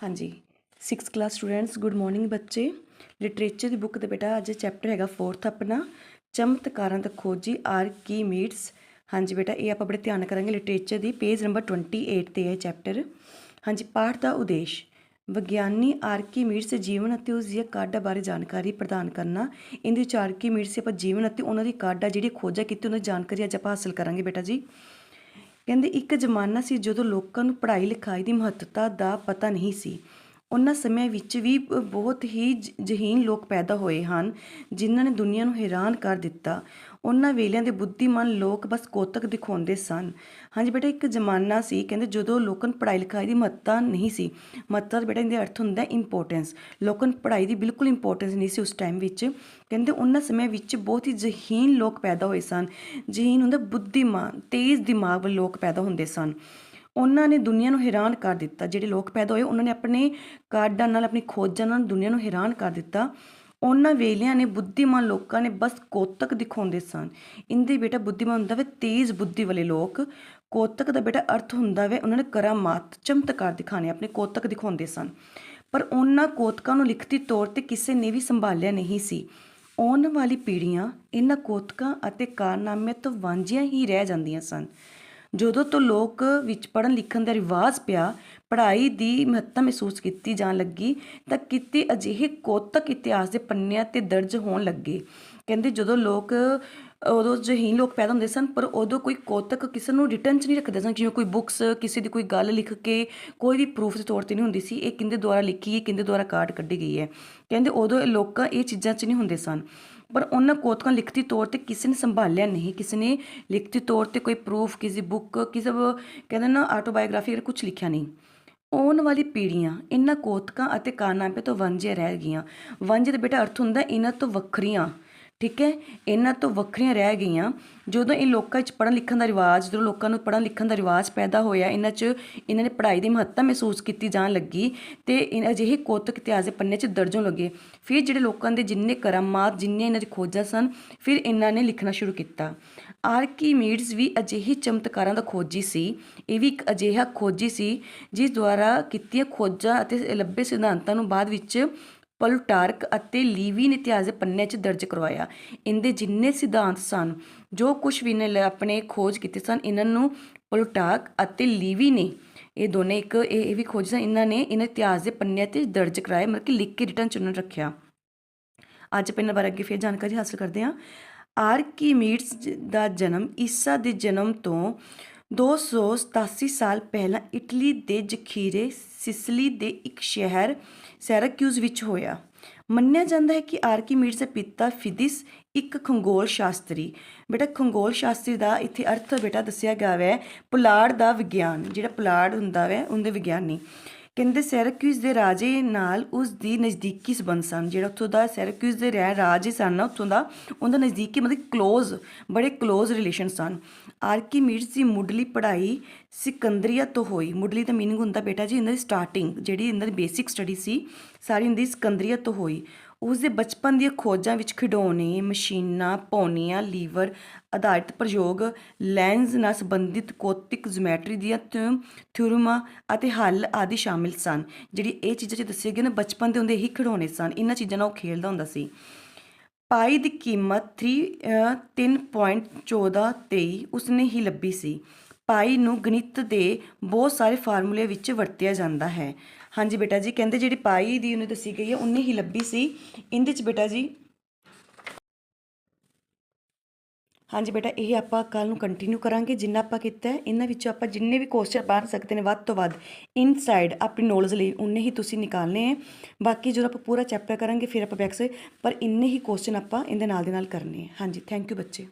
ਹਾਂਜੀ। 6th class students good morning ਬੱਚੇ। Literature ਦੀ ਬੁੱਕ ਦੇ ਬੇਟਾ ਅੱਜ ਚੈਪਟਰ ਹੈਗਾ 4th ਆਪਣਾ। ਚਮਤਕਾਰਾਂ ਦਾ ਖੋਜੀ ਆਰਕੀਮੀਡਸ ਹਾਂਜੀ ਬੇਟਾ, ਇਹ ਆਪਾਂ ਬੜੇ ਧਿਆਨ ਕਰਾਂਗੇ ਲਿਟਰੇਚਰ ਦੀ। ਪੇਜ ਨੰਬਰ 28 ਤੇ ਹੈ ਚੈਪਟਰ ਹਾਂਜੀ, ਪਾਠ ਦਾ ਉਦੇਸ਼। ਵਿਗਿਆਨੀ ਆਰਕੀਮੀਡਸ ਦੇ ਜੀਵਨ ਅਤੇ ਉਸ ਦੀਆਂ ਕਾਢਾਂ ਬਾਰੇ ਜਾਣਕਾਰੀ ਪ੍ਰਦਾਨ ਕਰਨਾ। ਇਹਦੇ ਵਿੱਚ ਆਰਕੀਮੀਡਸ ਦੇ ਆਪਾਂ ਜੀਵਨ ਅਤੇ ਉਹਨਾਂ ਦੀ ਕਾਢਾਂ ਜਿਹੜੀ ਖੋਜਾਂ ਕੀਤੀ ਉਹਨਾਂ ਦੀ ਜਾਣਕਾਰੀ ਅੱਜ ਆਪਾਂ ਹਾਸਲ ਕਰਾਂਗੇ ਬੇਟਾ ਜੀ। ਕਹਿੰਦੇ ਇੱਕ ਜ਼ਮਾਨਾ ਸੀ ਜਦੋਂ ਲੋਕਾਂ ਨੂੰ ਪੜ੍ਹਾਈ ਲਿਖਾਈ ਦੀ ਮਹੱਤਤਾ ਦਾ ਪਤਾ ਨਹੀਂ ਸੀ। ਉਹਨਾਂ ਸਮਿਆਂ ਵਿੱਚ ਵੀ ਬਹੁਤ ਹੀ ਜ- ਜਹੀਨ ਲੋਕ ਪੈਦਾ ਹੋਏ ਹਨ, ਜਿਨ੍ਹਾਂ ਨੇ ਦੁਨੀਆ ਨੂੰ ਹੈਰਾਨ ਕਰ ਦਿੱਤਾ। ਉਹਨਾਂ ਵੇਲਿਆਂ ਦੇ ਬੁੱਧੀਮਾਨ ਲੋਕ ਬਸ ਕੋਤਕ ਦਿਖਾਉਂਦੇ ਸਨ। ਹਾਂਜੀ ਬੇਟਾ, ਇੱਕ ਜ਼ਮਾਨਾ ਸੀ, ਕਹਿੰਦੇ ਜਦੋਂ ਲੋਕਾਂ ਨੂੰ ਪੜ੍ਹਾਈ ਲਿਖਾਈ ਦੀ ਮਹੱਤਤਾ ਨਹੀਂ ਸੀ, ਮਹੱਤਤਾ ਬੇਟਾ ਇਹਦੇ ਅਰਥ ਹੁੰਦਾ ਇੰਪੋਰਟੈਂਸ ਲੋਕਾਂ ਨੂੰ ਪੜ੍ਹਾਈ ਦੀ ਬਿਲਕੁਲ ਇੰਪੋਰਟੈਂਸ ਨਹੀਂ ਸੀ ਉਸ ਟਾਈਮ ਵਿੱਚ। ਕਹਿੰਦੇ ਉਹਨਾਂ ਸਮਿਆਂ ਵਿੱਚ ਬਹੁਤ ਹੀ ਜਹੀਨ ਲੋਕ ਪੈਦਾ ਹੋਏ ਸਨ। ਜਹੀਨ ਹੁੰਦਾ ਬੁੱਧੀਮਾਨ, ਤੇਜ਼ ਦਿਮਾਗ ਵਾਲੇ ਲੋਕ ਪੈਦਾ ਹੁੰਦੇ ਸਨ। ਉਹਨਾਂ ਨੇ ਦੁਨੀਆ ਨੂੰ ਹੈਰਾਨ ਕਰ ਦਿੱਤਾ। ਜਿਹੜੇ ਲੋਕ ਪੈਦਾ ਹੋਏ, ਉਹਨਾਂ ਨੇ ਆਪਣੇ ਕਾਢਾਂ ਨਾਲ, ਆਪਣੀ ਖੋਜਾਂ ਨਾਲ ਦੁਨੀਆ ਨੂੰ ਹੈਰਾਨ ਕਰ ਦਿੱਤਾ। ਉਹਨਾਂ ਵੇਲਿਆਂ ਨੇ ਬੁੱਧੀਮਾਨ ਲੋਕਾਂ ਨੇ ਬਸ ਕੋਤਕ ਦਿਖਾਉਂਦੇ ਸਨ। ਇੰਦੇ ਬੇਟਾ ਬੁੱਧੀਮਾਨ ਹੁੰਦਾ ਵੇ, ਤੇਜ਼ ਬੁੱਧੀ ਵਾਲੇ ਲੋਕ। ਕੋਤਕ ਦਾ ਬੇਟਾ ਅਰਥ ਹੁੰਦਾ ਵੇ, ਉਹਨਾਂ ਨੇ ਕਰਾਮਾਤ ਚਮਤਕਾਰ ਦਿਖਾਣੇ ਆਪਣੇ ਕੋਤਕ ਦਿਖਾਉਂਦੇ ਸਨ। ਪਰ ਉਹਨਾਂ ਕੋਤਕਾਂ ਨੂੰ ਲਿਖਤੀ ਤੌਰ ਤੇ ਕਿਸੇ ਨੇ ਵੀ ਸੰਭਾਲਿਆ ਨਹੀਂ ਸੀ। ਆਉਣ ਵਾਲੀ ਪੀੜ੍ਹੀਆਂ ਇਹਨਾਂ ਕੋਤਕਾਂ ਅਤੇ ਕਾਰਨਾਮੇ ਤੋਂ ਵਾਂਝੀਆਂ ਹੀ ਰਹਿ ਜਾਂਦੀਆਂ ਸਨ। ਜਦੋਂ ਤੋਂ ਲੋਕ ਵਿੱਚ ਪੜ੍ਹਨ, ਲਿਖਣ ਦਾ ਰਿਵਾਜ ਪਿਆ, ਪੜ੍ਹਾਈ ਦੀ ਮਹੱਤਤਾ ਮਹਿਸੂਸ ਕੀਤੀ ਜਾਣ ਲੱਗੀ, ਤਾਂ ਕਿਤੇ ਅਜਿਹੇ ਕੋਤਕ ਇਤਿਹਾਸ ਦੇ ਪੰਨਿਆਂ ਤੇ ਦਰਜ ਹੋਣ ਲੱਗੇ। ਕਹਿੰਦੇ ਜਦੋਂ ਲੋਕ ਉਦੋਂ ਜਹੀਨ ਲੋਕ ਪੈਦਾ ਹੁੰਦੇ ਸਨ, ਪਰ ਉਦੋਂ ਕੋਈ ਕੋਤਕ ਕਿਸੇ ਨੂੰ ਰਿਟਰਨ 'ਚ ਨਹੀਂ ਰੱਖਦੇ ਸਨ, ਜਿਵੇਂ ਕੋਈ ਬੁੱਕਸ ਕਿਸੇ ਦੀ ਕੋਈ ਗੱਲ ਲਿਖ ਕੇ ਕੋਈ ਵੀ ਪ੍ਰੂਫ ਦੇ ਤੌਰ ਤੇ ਨਹੀਂ ਹੁੰਦੀ ਸੀ, ਇਹ ਕਿੰਦੇ ਦੁਆਰਾ ਲਿਖੀ ਹੈ ਕਿੰਦੇ ਦੁਆਰਾ ਕਾਰਡ ਕੱਢੀ ਗਈ ਹੈ। ਕਹਿੰਦੇ ਉਦੋਂ ਲੋਕਾਂ ਇਹ ਚੀਜ਼ਾਂ 'ਚ ਨਹੀਂ ਹੁੰਦੇ ਸਨ, ਪਰ ਉਹਨਾਂ ਕੋਤਕਾਂ ਲਿਖਤੀ ਤੌਰ ਤੇ ਕਿਸੇ ਨੇ ਸੰਭਾਲਿਆ ਨਹੀਂ, ਕਿਸੇ ਨੇ ਲਿਖਤੀ ਤੌਰ ਤੇ ਕੋਈ ਪ੍ਰੂਫ ਕਿਸੇ ਬੁੱਕ ਕਿਸੇ ਕਹਿੰਦੇ ਨਾ ਆਟੋਬਾਇਓਗ੍ਰਾਫੀ ਕੁਝ ਲਿਖਿਆ ਨਹੀਂ। ਆਉਣ ਵਾਲੀ ਪੀੜ੍ਹੀਆਂ ਇਹਨਾਂ ਕੋਤਕਾਂ ਅਤੇ ਕਾਰਨਾਮੇ ਤੋਂ ਵਾਂਝੇ ਰਹਿ ਗਈਆਂ। ਵਾਂਝੇ ਦਾ ਬੇਟਾ ਅਰਥ ਹੁੰਦਾ ਇਹਨਾਂ ਤੋਂ ਵੱਖਰੀਆਂ। ਠੀਕ ਹੈ? ਇਹਨਾਂ ਤੋਂ ਵੱਖਰੀਆਂ ਰਹਿ ਗਈਆਂ। ਜਦੋਂ ਇਹ ਲੋਕਾਂ 'ਚ ਪੜ੍ਹਨ ਲਿਖਣ ਦਾ ਰਿਵਾਜ, ਜਦੋਂ ਲੋਕਾਂ ਨੂੰ ਪੜ੍ਹਨ ਲਿਖਣ ਦਾ ਰਿਵਾਜ ਪੈਦਾ ਹੋਇਆ, ਇਹਨਾਂ 'ਚ ਇਹਨਾਂ ਨੇ ਪੜ੍ਹਾਈ ਦੀ ਮਹੱਤਤਾ ਮਹਿਸੂਸ ਕੀਤੀ ਜਾਣ ਲੱਗੀ ਤੇ ਇਹ ਅਜਿਹੇ ਕੋਤਕ ਇਤਿਹਾਸ ਦੇ ਪੰਨੇ 'ਚ ਦਰਜੋਂ ਲੱਗੇ। ਫਿਰ ਜਿਹੜੇ ਲੋਕਾਂ ਦੇ ਜਿੰਨੇ ਕਰਾਮਾਤ ਜਿੰਨੇ ਇਹਨਾਂ 'ਚ ਖੋਜਾਂ ਸਨ, ਫਿਰ ਇਹਨਾਂ ਨੇ ਲਿਖਣਾ ਸ਼ੁਰੂ ਕੀਤਾ। ਆਰਕੀਮੀਡਸ ਵੀ ਅਜਿਹੇ ਚਮਤਕਾਰਾਂ ਦਾ ਖੋਜੀ ਸੀ। ਇਹ ਵੀ ਇੱਕ ਅਜਿਹਾ ਖੋਜੀ ਸੀ, ਜਿਸ ਦੁਆਰਾ ਕੀਤੀਆਂ ਖੋਜਾਂ ਅਤੇ ਲੱਭੇ ਸਿਧਾਂਤਾਂ ਨੂੰ ਬਾਅਦ ਵਿੱਚ ਪਲੂਟਾਰਕ ਅਤੇ ਲੀਵੀ ਨੇ ਇਤਿਹਾਸ ਦੇ ਪੰਨੇ 'ਚ ਦਰਜ ਕਰਵਾਇਆ। ਇਹਦੇ ਜਿੰਨੇ ਸਿਧਾਂਤ ਸਨ, ਜੋ ਕੁਝ ਵੀ ਨੇ ਲ- ਆਪਣੇ ਖੋਜ ਕੀਤੇ ਸਨ, ਇਹਨਾਂ ਨੂੰ ਪਲੂਟਾਰਕ ਅਤੇ ਲੀਵੀ ਨੇ ਇਹ ਦੋਨੇ ਇੱਕ, ਇਹ ਇਹ ਵੀ ਖੋਜ ਸਨ, ਇਹਨਾਂ ਨੇ ਇਹਨਾਂ ਇਤਿਹਾਸ ਦੇ ਪੰਨਿਆਂ ਤੇ ਦਰਜ ਕਰਾਏ, ਮਤਲਬ ਕਿ ਲਿਖ ਕੇ ਰਿਟਰਨ ਚ ਉਹਨਾਂ ਰੱਖਿਆ। ਅੱਜ ਆਪਾਂ ਇਹਨਾਂ ਬਾਰੇ ਅੱਗੇ ਫਿਰ ਜਾਣਕਾਰੀ ਹਾਸਲ ਕਰਦੇ ਹਾਂ। ਆਰਕੀਮੀਡਸ ਜ- ਦਾ ਜਨਮ ਈਸਾ ਦੇ ਜਨਮ ਤੋਂ 287 ਸਾਲ ਪਹਿਲਾਂ ਇਟਲੀ ਦੇ ਜ਼ਖੀਰੇ ਸਿਸਲੀ ਦੇ ਇੱਕ ਸ਼ਹਿਰ ਸੈਰਾਕਿਊਜ਼ ਵਿੱਚ ਹੋਇਆ। ਮੰਨਿਆ ਜਾਂਦਾ ਹੈ ਕਿ ਆਰਕੀਮੀਡਸ ਦੇ ਪਿਤਾ ਫਿਦਿਸ ਇੱਕ ਖੰਗੋਲ ਸ਼ਾਸਤਰੀ। ਬੇਟਾ, ਖੰਗੋਲ ਸ਼ਾਸਤਰੀ ਦਾ ਇੱਥੇ ਅਰਥ ਬੇਟਾ ਦੱਸਿਆ ਗਿਆ ਹੈ ਪੁਲਾੜ ਦਾ ਵਿਗਿਆਨ। ਜਿਹੜਾ ਪੁਲਾੜ ਹੁੰਦਾ ਹੈ ਉਹਦੇ ਵਿਗਿਆਨੀ। ਕਹਿੰਦੇ ਸੈਰਾਕਿਊਜ਼ ਦੇ ਰਾਜੇ ਨਾਲ ਉਸ ਦੀ ਨਜ਼ਦੀਕੀ ਸੰਬੰਧ ਸਨ। ਜਿਹੜਾ ਉੱਥੋਂ ਦਾ ਸੈਰਾਕਿਊਜ਼ ਦੇ ਰਹਿ ਰਾਜੇ ਸਨ ਨਾ ਉੱਥੋਂ ਦਾ, ਉਹਦਾ ਨਜ਼ਦੀਕੀ ਮਤਲਬ ਕਲੋਜ਼ ਬੜੇ ਕਲੋਜ਼ ਰਿਲੇਸ਼ਨ ਸਨ। ਆਰਕੀਮੀਡਸ ਦੀ ਮੁੱਢਲੀ ਪੜ੍ਹਾਈ ਸਿਕੰਦਰੀਆ ਤੋਂ ਹੋਈ। ਮੁੱਢਲੀ ਦਾ ਮੀਨਿੰਗ ਹੁੰਦਾ ਬੇਟਾ ਜੀ ਇਹਨਾਂ ਦੀ ਸਟਾਰਟਿੰਗ ਜਿਹੜੀ ਇਹਨਾਂ ਦੀ ਬੇਸਿਕ ਸਟੱਡੀ ਸੀ, ਸਾਰੀ ਇਹਨਾਂ ਦੀ ਸਿਕੰਦਰੀਆ ਤੋਂ ਹੋਈ। ਉਸਦੇ ਬਚਪਨ ਦੀਆਂ ਖੋਜਾਂ ਵਿੱਚ ਖਿਡੌਣੇ ਮਸ਼ੀਨਾਂ ਪੌਨੀਆਂ ਲੀਵਰ ਆਧਾਰਿਤ ਪ੍ਰਯੋਗ ਲੈਂਸ ਨਾਲ ਸੰਬੰਧਿਤ ਕੋਤਿਕ ਜਿਓਮੈਟਰੀ ਦੀਆਂ ਥਿ- ਥਿਊਰਮਾਂ ਅਤੇ ਹੱਲ ਆਦਿ ਸ਼ਾਮਿਲ ਸਨ। ਜਿਹੜੀ ਇਹ ਚੀਜ਼ਾਂ ਚ ਦੱਸੇ ਗਈਆਂ ਨੇ ਬਚਪਨ ਦੇ ਹੁੰਦੇ ਹੀ ਖਿਡੌਣੇ ਸਨ। ਇਹਨਾਂ ਚੀਜ਼ਾਂ ਨਾਲ ਉਹ ਖੇਡਦਾ ਹੁੰਦਾ ਸੀ। ਪਾਈ ਦੀ ਕੀਮਤ 3 ਅ, 3.1423 ਉਸਨੇ ਹੀ ਲੱਭੀ ਸੀ। ਪਾਈ ਨੂੰ ਗਣਿਤ ਦੇ ਬਹੁਤ ਸਾਰੇ ਫਾਰਮੂਲੇ ਵਿੱਚ ਵਰਤਿਆ ਜਾਂਦਾ ਹੈ। ਹਾਂਜੀ ਬੇਟਾ ਜੀ, ਕਹਿੰਦੇ ਜਿਹੜੀ ਪਾਈ ਦੀ ਉਹਨੇ ਦੱਸੀ ਗਈ ਹੈ ਉਹਨੇ ਹੀ ਲੱਭੀ ਸੀ। ਇਹਦੇ ਚ ਬੇਟਾ ਜੀ ਹਾਂਜੀ ਬੇਟਾ, ਇਹ ਆਪਾਂ ਕੱਲ ਨੂੰ ਕੰਟੀਨਿਊ ਕਰਾਂਗੇ। ਜਿੰਨਾ ਆਪਾਂ ਕੀਤਾ ਇਹਨਾਂ ਵਿੱਚੋਂ ਆਪਾਂ ਜਿੰਨੇ ਵੀ ਕੁਐਸਚਨ ਬਣ ਸਕਦੇ ਨੇ, ਵੱਧ ਤੋਂ ਵੱਧ ਇਨਸਾਈਡ ਆਪਣੀ ਨੌਲੇਜ ਲਈ ਉਨੇ ਹੀ ਤੁਸੀਂ ਨਿਕਾਲਨੇ ਹੈ। ਬਾਕੀ ਜਦੋਂ ਆਪਾਂ ਪੂਰਾ ਚੈਪਟਰ ਕਰਾਂਗੇ, ਫਿਰ ਆਪਾਂ ਬੈਕ ਪਰ ਇੰਨੇ ਹੀ ਕੁਐਸਚਨ ਆਪਾਂ ਇਹਦੇ ਨਾਲ ਦੇ ਨਾਲ ਕਰਨੇ ਹੈ। ਹਾਂਜੀ ਥੈਂਕ ਯੂ ਬੱਚੇ।